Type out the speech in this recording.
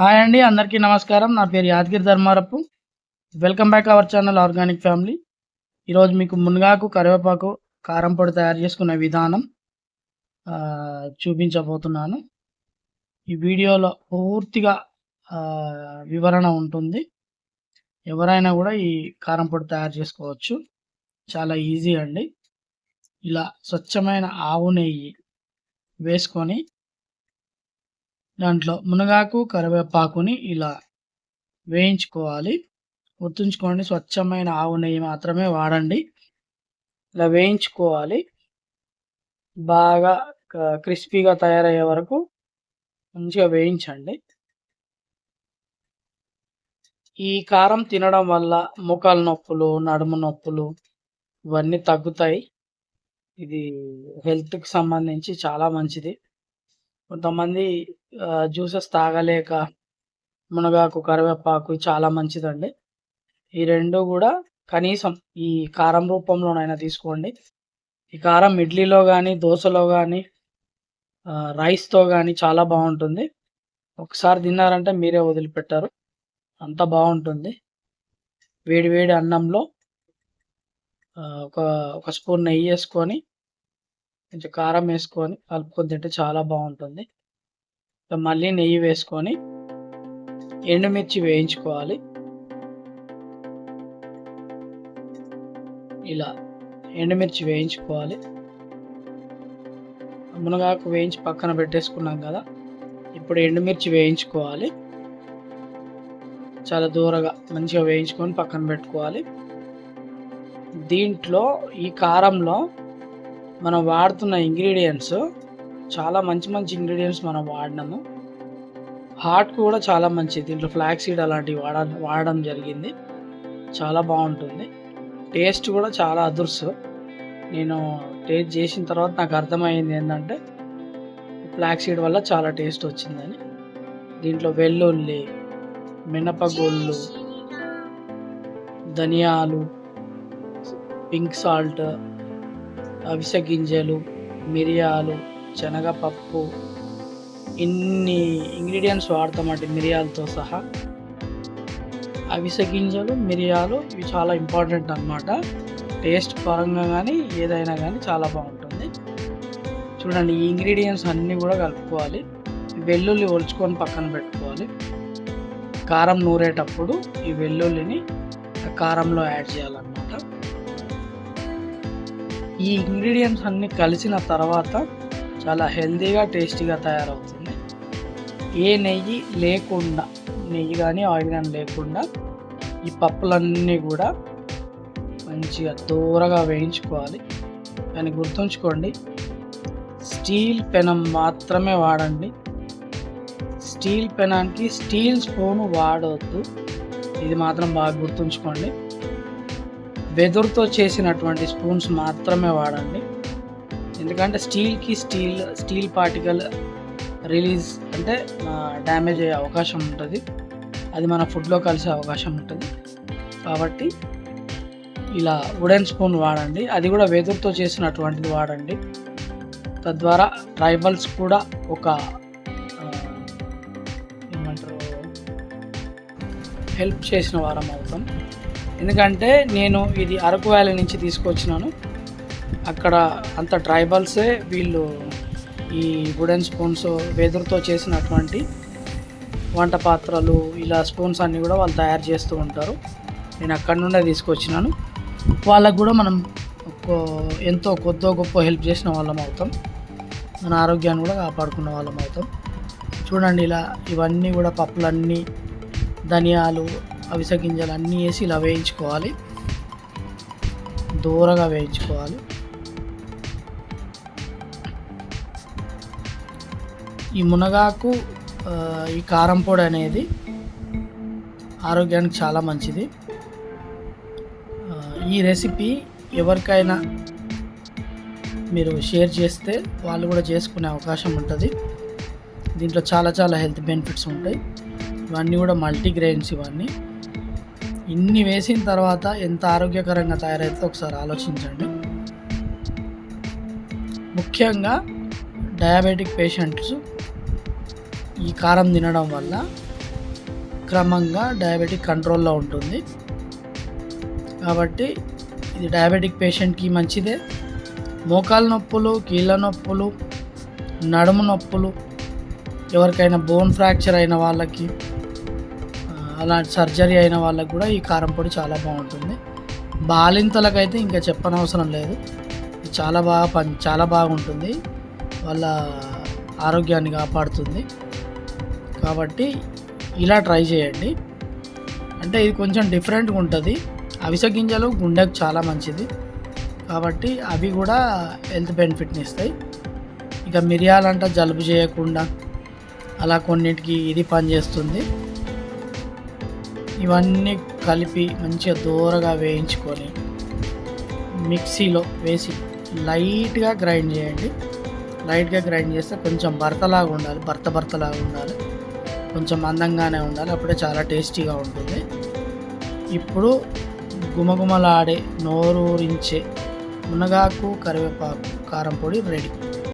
Hi అండి అందరికీ నమస్కారం. నా పేరు Yadagiri Dharmarapu welcome back our channel organic family. ఈరోజు మీకు మునగాకు కరివేపాకు కారం పొడి తయారు చేసుకునే విధానం చూపించబోతున్నాను. ఈ వీడియోలో పూర్తిగా వివరణ ఉంటుంది. ఎవరైనా కూడా ఈ కారం పొడి తయారు చేసుకోవచ్చు. చాలా ఈజీ అండి. ఇలా స్వచ్ఛమైన ఆవు నెయ్యి వేసుకొని దాంట్లో మునగాకు కరివేపాకుని ఇలా వేయించుకోవాలి. గుర్తుంచుకోండి స్వచ్ఛమైన ఆవు నెయ్యి మాత్రమే వాడండి. ఇలా వేయించుకోవాలి. బాగా క్రిస్పీగా తయారయ్యే వరకు మంచిగా వేయించండి. ఈ కారం తినడం వల్ల మోకాలు నొప్పులు నడుము నొప్పులు ఇవన్నీ తగ్గుతాయి. ఇది హెల్త్కి సంబంధించి చాలా మంచిది. కొంతమంది జ్యూసెస్ తాగలేక మునగాకు కరివేపాకు చాలా మంచిదండి. ఈ రెండు కూడా కనీసం ఈ కారం రూపంలోనైనా తీసుకోండి. ఈ కారం ఇడ్లీలో కానీ దోశలో కానీ రైస్తో కానీ చాలా బాగుంటుంది. ఒకసారి తిన్నారంటే మీరే వదిలిపెట్టారు. అంత బాగుంటుంది. వేడి వేడి అన్నంలో ఒక ఒక స్పూన్ నెయ్యి వేసుకొని కొంచెం కారం వేసుకొని కలుపుకొని తింటే చాలా బాగుంటుంది. ఇక మళ్ళీ నెయ్యి వేసుకొని ఎండుమిర్చి వేయించుకోవాలి. ఇలా ఎండుమిర్చి వేయించుకోవాలి. మునగాకు వేయించి పక్కన పెట్టేసుకున్నాం కదా ఇప్పుడు ఎండుమిర్చి వేయించుకోవాలి. చాలా దూరగా మంచిగా వేయించుకొని పక్కన పెట్టుకోవాలి. దీంట్లో ఈ కారంలో మనం వాడుతున్న ఇంగ్రీడియంట్స్ చాలా మంచి మంచి ఇంగ్రీడియంట్స్ మనం వాడినాము. హార్ట్ కూడా చాలా మంచిది. దీంట్లో ఫ్లాక్ సీడ్ అలాంటివి వాడ వాడడం జరిగింది. చాలా బాగుంటుంది. టేస్ట్ కూడా చాలా అదుర్సు నేను టేస్ట్ చేసిన తర్వాత నాకు అర్థమైంది ఏంటంటే ఫ్లాక్ సీడ్ వల్ల చాలా టేస్ట్ వచ్చిందని. దీంట్లో వెల్లుల్లి మినపగుళ్ళు ధనియాలు పింక్ సాల్ట్ అవిసె గింజలు మిరియాలు శనగపప్పు ఇన్ని ఇంగ్రీడియంట్స్ వాడతామండి మిరియాలతో సహా. అవిసె గింజలు మిరియాలు ఇవి చాలా ఇంపార్టెంట్ అన్నమాట. టేస్ట్ పరంగా కానీ ఏదైనా కానీ చాలా బాగుంటుంది. చూడండి ఈ ఇంగ్రీడియంట్స్ అన్నీ కూడా కలుపుకోవాలి. వెల్లుల్లి ఒలుచుకొని పక్కన పెట్టుకోవాలి. కారం నూరేటప్పుడు ఈ వెల్లుల్లిని కారంలో యాడ్ చేయాలన్నమాట. ఈ ఇంగ్రీడియంట్స్ అన్నీ కలిసిన తర్వాత చాలా హెల్తీగా టేస్టీగా తయారవుతుంది. ఏ నెయ్యి లేకుండా నెయ్యి కానీ ఆయిల్ కానీ లేకుండా ఈ పప్పులన్నీ కూడా మంచిగా దూరగా వేయించుకోవాలి. కానీ గుర్తుంచుకోండి. స్టీల్ పెనం మాత్రమే వాడండి. స్టీల్ పెనానికి స్టీల్ స్పూన్ వాడవద్దు ఇది మాత్రం బాగా గుర్తుంచుకోండి. వెదురుతో చేసినటువంటి స్పూన్స్ మాత్రమే వాడండి. ఎందుకంటే స్టీల్కి స్టీల్ స్టీల్ పార్టికల్ రిలీజ్ అంటే డ్యామేజ్ అయ్యే అవకాశం ఉంటుంది. అది మన ఫుడ్లో కలిసే అవకాశం ఉంటుంది. కాబట్టి ఇలా వుడెన్ స్పూన్ వాడండి. అది కూడా వెదురుతో చేసినటువంటిది వాడండి. తద్వారా ట్రైబల్స్ కూడా ఒక ఏమంటారు హెల్ప్ చేసిన వారం అవుతాం. ఎందుకంటే నేను ఇది అరకు వ్యాలీ నుంచి తీసుకొచ్చినాను. అక్కడ అంత ట్రైబల్సే వీళ్ళు ఈ వుడెన్ స్పూన్స్ వెదురుతో చేసినటువంటి వంట పాత్రలు ఇలా స్పూన్స్ అన్నీ కూడా వాళ్ళు తయారు చేస్తూ ఉంటారు. నేను అక్కడి నుండే తీసుకొచ్చినాను. వాళ్ళకు కూడా మనం ఎంతో కొద్దో గొప్ప హెల్ప్ చేసిన వాళ్ళం అవుతాం. మన ఆరోగ్యాన్ని కూడా కాపాడుకున్న వాళ్ళం అవుతాం. చూడండి ఇలా ఇవన్నీ కూడా పప్పులన్నీ ధనియాలు అవిసె గింజలు అన్నీ వేసి ఇలా వేయించుకోవాలి. దూరగా వేయించుకోవాలి. ఈ మునగాకు ఈ కారం పొడి అనేది ఆరోగ్యానికి చాలా మంచిది. ఈ రెసిపీ ఎవరికైనా మీరు షేర్ చేస్తే వాళ్ళు కూడా చేసుకునే అవకాశం ఉంటుంది. దీంట్లో చాలా చాలా హెల్త్ బెనిఫిట్స్ ఉంటాయి. ఇవన్నీ కూడా మల్టీగ్రెయిన్స్ ఇవన్నీ. ఇన్ని వేసిన తర్వాత ఎంత ఆరోగ్యకరంగా తయారైతే ఒకసారి ఆలోచించండి. ముఖ్యంగా డయాబెటిక్ పేషెంట్స్ ఈ కారం తినడం వల్ల క్రమంగా డయాబెటిక్ కంట్రోల్లో ఉంటుంది. కాబట్టి ఇది డయాబెటిక్ పేషెంట్కి మంచిదే. మోకాల నొప్పులు కీళ్ళ నొప్పులు నడుము నొప్పులు ఎవరికైనా బోన్ ఫ్రాక్చర్ అయిన వాళ్ళకి అలాంటి సర్జరీ అయిన వాళ్ళకి కూడా ఈ కారం పొడి చాలా బాగుంటుంది. బాలింతలకైతే ఇంకా చెప్పనవసరం లేదు. చాలా బాగా పని చాలా బాగుంటుంది. వాళ్ళ ఆరోగ్యాన్ని కాపాడుతుంది. కాబట్టి ఇలా ట్రై చేయండి. అంటే ఇది కొంచెం డిఫరెంట్గా ఉంటుంది. అవిసె గింజలు గుండెకు చాలా మంచిది. కాబట్టి అవి కూడా హెల్త్ బెనిఫిట్ని ఇస్తాయి. ఇక మిరియాలంట జలుబు చేయకుండా అలా కొన్నిటికి ఇది పనిచేస్తుంది ఇవన్నీ కలిపి మంచిగా దూరగా వేయించుకొని మిక్సీలో వేసి లైట్గా గ్రైండ్ చేయండి. లైట్గా గ్రైండ్ చేస్తే కొంచెం భర్తలాగా ఉండాలి. భర్త భర్తలాగా ఉండాలి. కొంచెం అందంగానే ఉండాలి. అప్పుడే చాలా టేస్టీగా ఉంటుంది. ఇప్పుడు గుమగుమలాడే నోరూరించే మునగాకు కరివేపాకు కారం పొడి రెడీ.